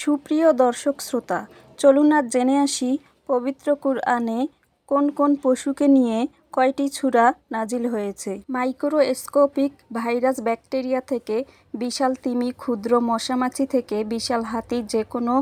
সুপ্রিয় দর্শক শ্রোতা, চলুন আজ জেনে আসি পবিত্র কুরআনে কোন কোন পশুকে নিয়ে কয়টি ছুরা নাজিল হয়েছে। মাইক্রোস্কোপিক ভাইরাস ব্যাকটেরিয়া থেকে বিশাল তিমি, ক্ষুদ্র মশামাছি থেকে বিশাল হাতি, যে কোনো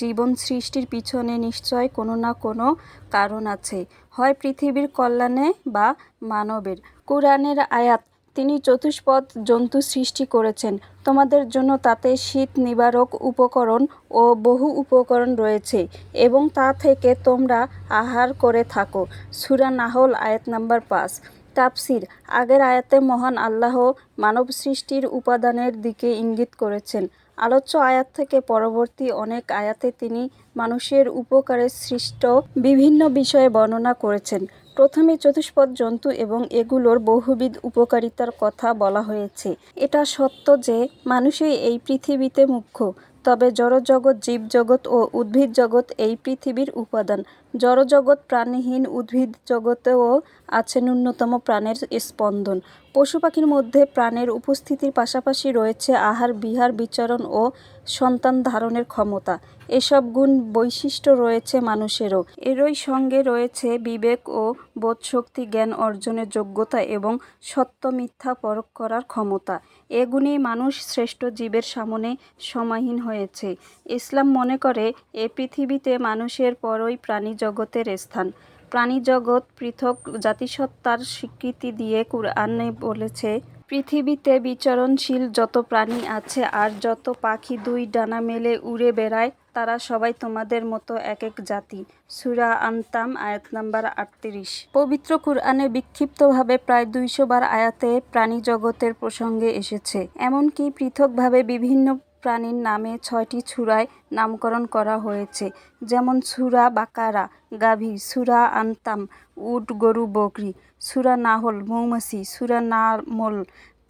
জীবন সৃষ্টির পিছনে নিশ্চয় কোনো না কোনো কারণ আছে। হয় পৃথিবীর কল্যাণে বা মানবের। কোরআনের আয়াত তিনি চতুষ্পদ জন্তু সৃষ্টি করেছেন। তোমাদের জন্য তাতে শীত নিবারক উপকরণ ও বহু উপকরণ রয়েছে এবং তা থেকে তোমরা আহার করে থাকো। সুরা নাহল, আয়াত নাম্বার পাঁচ। তাফসির, আগের আয়াতে মহান আল্লাহ মানব সৃষ্টির উপাদানের দিকে ইঙ্গিত করেছেন। আলোচ্য আয়াত থেকে পরবর্তী অনেক আয়াতে তিনি মানুষের উপকারে সৃষ্ট বিভিন্ন বিষয়ে বর্ণনা করেছেন। প্রথমে চতুষ্পদ জন্তু এবং এগুলোর বহুবিধ উপকারিতার কথা বলা হয়েছে। এটা সত্য যে মানুষই এই পৃথিবীতে মুখ্য, তবে জড়জগৎ, জীবজগৎ ও উদ্ভিদ জগৎ এই পৃথিবীর উপাদান। জড়জগৎ প্রাণীহীন উদ্ভিদ জগতেও আছে ন্যূনতম প্রাণের স্পন্দন। পশু পাখির মধ্যে প্রাণের উপস্থিতির পাশাপাশি রয়েছে আহার, বিহার, বিচরণ ও সন্তান ধারণের ক্ষমতা। এসব গুণ বৈশিষ্ট্য রয়েছে মানুষেরও। এরই সঙ্গে রয়েছে বিবেক ও বোধশক্তি, জ্ঞান অর্জনের যোগ্যতা এবং সত্য মিথ্যা পরখ করার ক্ষমতা। এগুণেই মানুষ শ্রেষ্ঠ জীবের সামনে সমাহীন হয়েছে। ইসলাম মনে করে, এ পৃথিবীতে মানুষের পরই প্রাণী জগতের স্থান। প্রাণীজগৎ পৃথক জাতিসত্তার স্বীকৃতি দিয়ে কুরআনে বলেছে, পৃথিবীতে বিচরণশীল যত প্রাণী আছে আর যত পাখি দুই ডানা মেলে উড়ে বেড়ায়, তারা সবাই তোমাদের মতো এক এক জাতি। সুরা আনতাম, আয়াত নাম্বার আটত্রিশ। পবিত্র কুরআনে বিক্ষিপ্তভাবে প্রায় দুইশো বার আয়াতে প্রাণী জগতের প্রসঙ্গে এসেছে, এমনকি পৃথকভাবে বিভিন্ন প্রাণীর নামে ছয়টি ছুরায় নামকরণ করা হয়েছে। যেমন সুরা বাকারা, গাভী, সুরা আনতাম, উট, গরু, বকরি, সুরা নাহল, মৌমাছি, সুরা নামল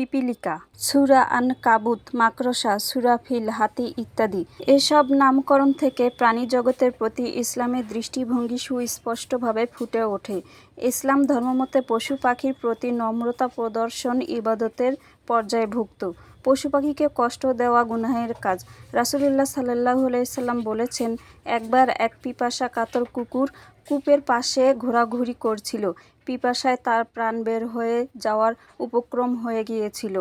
পিপিলিকা, সুরা আন কাবুত মাকড়সা, সুরা ফিল, হাতি ইত্যাদি। এসব নামকরণ থেকে প্রাণী জগতের প্রতি ইসলামের দৃষ্টিভঙ্গি সুস্পষ্টভাবে ফুটে ওঠে। ইসলাম ধর্মমতে পশু পাখির প্রতি নম্রতা প্রদর্শন ইবাদতের পর্যায়ভুক্ত। পশু পাখিকে কষ্ট দেওয়া গুনাহের কাজ। রাসুলুল্লাহ সাল্লাহ সাল্লাম বলেছেন, একবার এক পিপাসা কাতর কুকুর কূপের পাশে ঘোরাঘুরি করছিল। পিপাসায় তার প্রাণ বের হয়ে যাওয়ার উপক্রম হয়ে গিয়েছিল।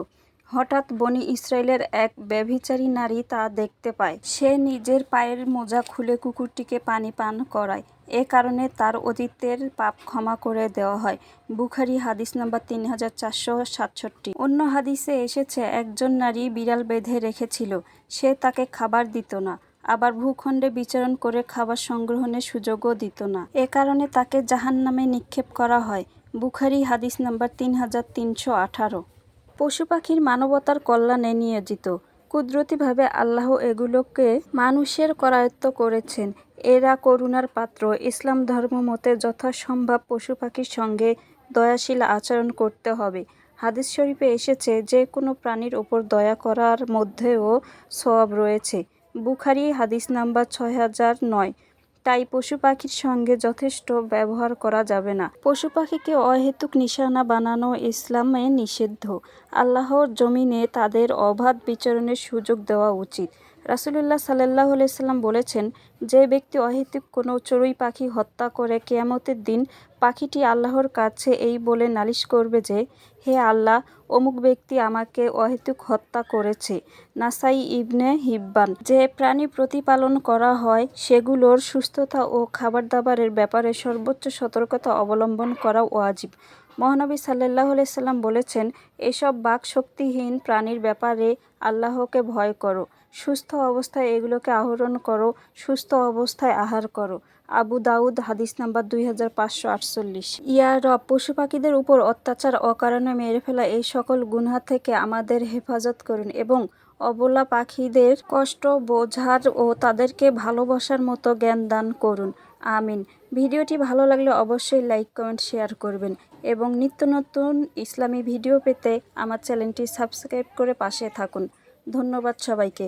হঠাৎ বনি ইসরায়েলের এক ব্যভিচারী নারী তা দেখতে পায়। সে নিজের পায়ের মোজা খুলে কুকুরটিকে পানি পান করায়। এ কারণে তার অতীতের পাপ ক্ষমা করে দেওয়া হয়। বুখারি হাদিস নাম্বার তিন হাজার চারশো সাতষট্টি। অন্য হাদিসে এসেছে, একজন নারী বিড়াল বেঁধে রেখেছিল। সে তাকে খাবার দিত না। আবার ভূখণ্ডে বিচরণ করে খাবার সংগ্রহণের সুযোগও দিত না। এ কারণে তাকে জাহান নামে নিক্ষেপ করা হয়। বুখারি হাদিস নাম্বার তিন হাজার তিনশো আঠারো। পশু পাখির মানবতার কল্যাণে নিয়োজিত। কুদরতিভাবে আল্লাহ এগুলোকে মানুষের করায়ত্ত করেছেন। এরা করুণার পাত্র। ইসলাম ধর্ম মতে যথাসম্ভব পশু পাখির সঙ্গে দয়াশীল আচরণ করতে হবে। হাদিস শরীফে এসেছে, যে কোনো প্রাণীর ওপর দয়া করার মধ্যেও সব রয়েছে। বুখারি হাদিস নাম্বার ছয় হাজার নয়। তাই পশু পাখির সঙ্গে যথেষ্ট ব্যবহার করা যাবে না। পশু পাখিকে অহেতুক নিশানা বানানো ইসলামে নিষিদ্ধ। আল্লাহর জমিনে তাদের অবাধ বিচরণের সুযোগ দেওয়া উচিত। রাসুলুল্লাহ সাল্লাহ সাল্লাম বলেছেন, যে ব্যক্তি অহেতুক কোনো চড়ুই পাখি হত্যা করে কেয়ামতের দিন পাখিটি আল্লাহর কাছে এই বলে নালিশ করবে যে, হে আল্লাহ, অমুক ব্যক্তি আমাকে অহেতুক হত্যা করেছে। নাসাই ইবনে হিব্বান, যে প্রাণী প্রতিপালন করা হয় সেগুলোর সুস্থতা ও খাবার দাবারের ব্যাপারে সর্বোচ্চ সতর্কতা অবলম্বন করা ওয়াজিব। মহানবী সাল্লাহ সাল্লাম বলেছেন, এসব বাক শক্তিহীন প্রাণীর ব্যাপারে আল্লাহকে ভয় করো। সুস্থ অবস্থায় এগুলোকে আহরণ করো, সুস্থ অবস্থায় আহার করো। আবু দাউদ, হাদিস নাম্বার দুই হাজার পাঁচশো আটচল্লিশ। ইয়া রব পশু পাখিদের উপর অত্যাচার, অকারণে মেরে ফেলা এই সকল গুনহা থেকে আমাদের হেফাজত করুন এবং অবলা পাখিদের কষ্ট বোঝার ও তাদেরকে ভালোবাসার মতো জ্ঞান দান করুন। আমিন। ভিডিওটি ভালো লাগলে অবশ্যই লাইক, কমেন্ট, শেয়ার করবেন এবং নিত্য নতুন ইসলামী ভিডিও পেতে আমার চ্যানেলটি সাবস্ক্রাইব করে পাশে থাকুন। ধন্যবাদ সবাইকে।